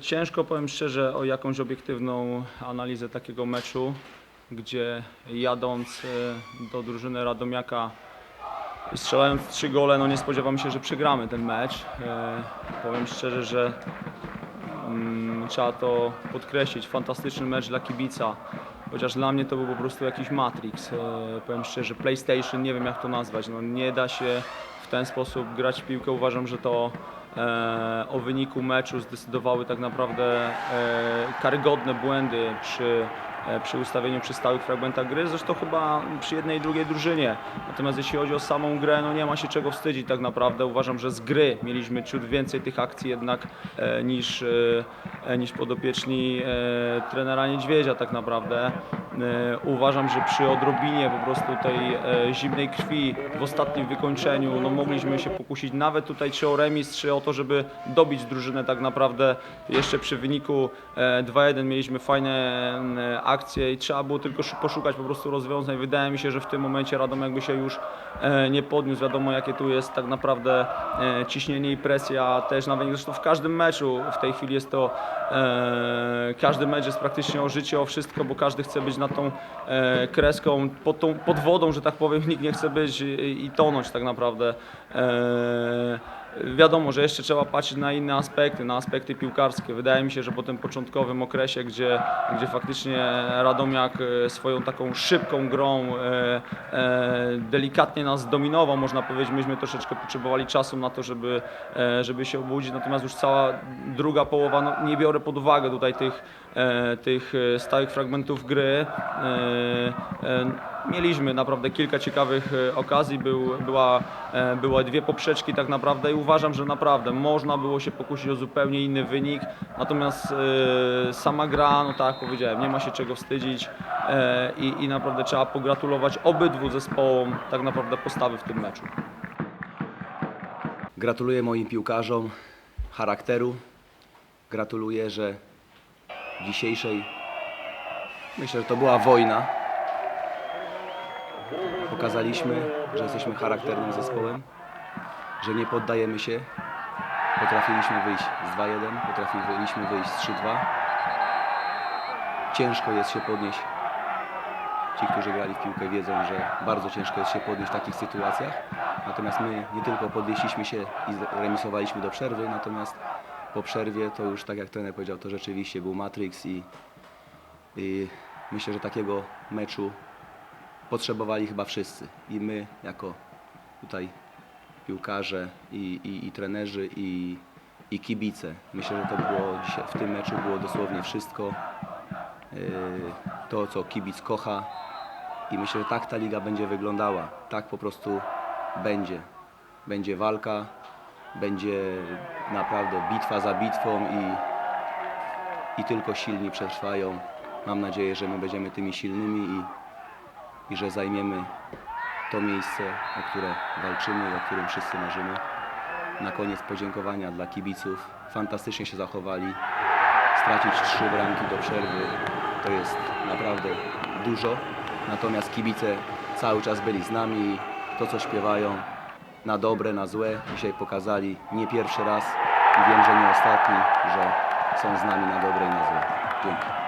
Ciężko powiem szczerze o jakąś obiektywną analizę takiego meczu, gdzie jadąc e, do drużyny Radomiaka i strzelając trzy gole, no nie spodziewam się, że przegramy ten mecz. E, Powiem szczerze, że mm, trzeba to podkreślić. Fantastyczny mecz dla kibica. Chociaż dla mnie to był po prostu jakiś Matrix. E, Powiem szczerze, PlayStation, nie wiem jak to nazwać. No, nie da się w ten sposób grać w piłkę. Uważam, że to o wyniku meczu zdecydowały tak naprawdę e, karygodne błędy przy, e, przy ustawieniu przy stałych fragmentach gry. Zresztą chyba przy jednej i drugiej drużynie. Natomiast jeśli chodzi o samą grę, no nie ma się czego wstydzić tak naprawdę. Uważam, że z gry mieliśmy ciut więcej tych akcji jednak e, niż, e, niż podopieczni e, trenera Niedźwiedzia tak naprawdę. E, Uważam, że przy odrobinie po prostu tej e, zimnej krwi w ostatnim wykończeniu no mogliśmy się pokusić nawet tutaj czy o remis, czy o to, żeby dobić drużynę tak naprawdę jeszcze przy wyniku e, 2-1 mieliśmy fajne e, akcje i trzeba było tylko szu- poszukać po prostu rozwiązań. Wydaje mi się, że w tym momencie Radom jakby się już e, nie podniósł. Wiadomo jakie tu jest tak naprawdę e, ciśnienie i presja też nawet zresztą w każdym meczu w tej chwili jest to e, każdy mecz jest praktycznie o życie, o wszystko, bo każdy chce być nad tą e, kreską, pod, tą, pod wodą, że tak powiem, nikt nie chce być i, i tonąć tak naprawdę. Wiadomo, że jeszcze trzeba patrzeć na inne aspekty, na aspekty piłkarskie. Wydaje mi się, że po tym początkowym okresie, gdzie, gdzie faktycznie Radomiak e, swoją taką szybką grą e, e, delikatnie nas zdominował, można powiedzieć, myśmy troszeczkę potrzebowali czasu na to, żeby, żeby się obudzić, natomiast już cała druga połowa, no, nie biorę pod uwagę tutaj tych, tych stałych fragmentów gry. Mieliśmy naprawdę kilka ciekawych e, okazji, był, była, e, były dwie poprzeczki tak naprawdę i uważam, że naprawdę można było się pokusić o zupełnie inny wynik, natomiast e, sama gra, no tak jak powiedziałem, nie ma się czego wstydzić i, i naprawdę trzeba pogratulować obydwu zespołom tak naprawdę postawy w tym meczu. Gratuluję moim piłkarzom charakteru. Gratuluję, że dzisiejszej, myślę, że to była wojna. Pokazaliśmy, że jesteśmy charakternym zespołem, że nie poddajemy się. Potrafiliśmy wyjść z 2-1, potrafiliśmy wyjść z 3-2. Ciężko jest się podnieść. Ci, którzy grali w piłkę wiedzą, że bardzo ciężko jest się podnieść w takich sytuacjach. Natomiast my nie tylko podnieśliśmy się i remisowaliśmy do przerwy, natomiast po przerwie to już tak jak trener powiedział, to rzeczywiście był Matrix i, i myślę, że takiego meczu potrzebowali chyba wszyscy. I my jako tutaj piłkarze i, i, i trenerzy i, i kibice. Myślę, że to było dzisiaj, w tym meczu było dosłownie wszystko. Yy, To, co kibic kocha, i myślę, że tak ta liga będzie wyglądała. Tak po prostu będzie. Będzie walka, będzie naprawdę bitwa za bitwą i, i tylko silni przetrwają. Mam nadzieję, że my będziemy tymi silnymi i, i że zajmiemy to miejsce, o które walczymy i o którym wszyscy marzymy. Na koniec podziękowania dla kibiców. Fantastycznie się zachowali. Stracić trzy bramki do przerwy to jest naprawdę dużo. Natomiast kibice cały czas byli z nami to, co śpiewają, na dobre, na złe, dzisiaj pokazali nie pierwszy raz i wiem, że nie ostatni, że są z nami na dobre i na złe. Dzięki.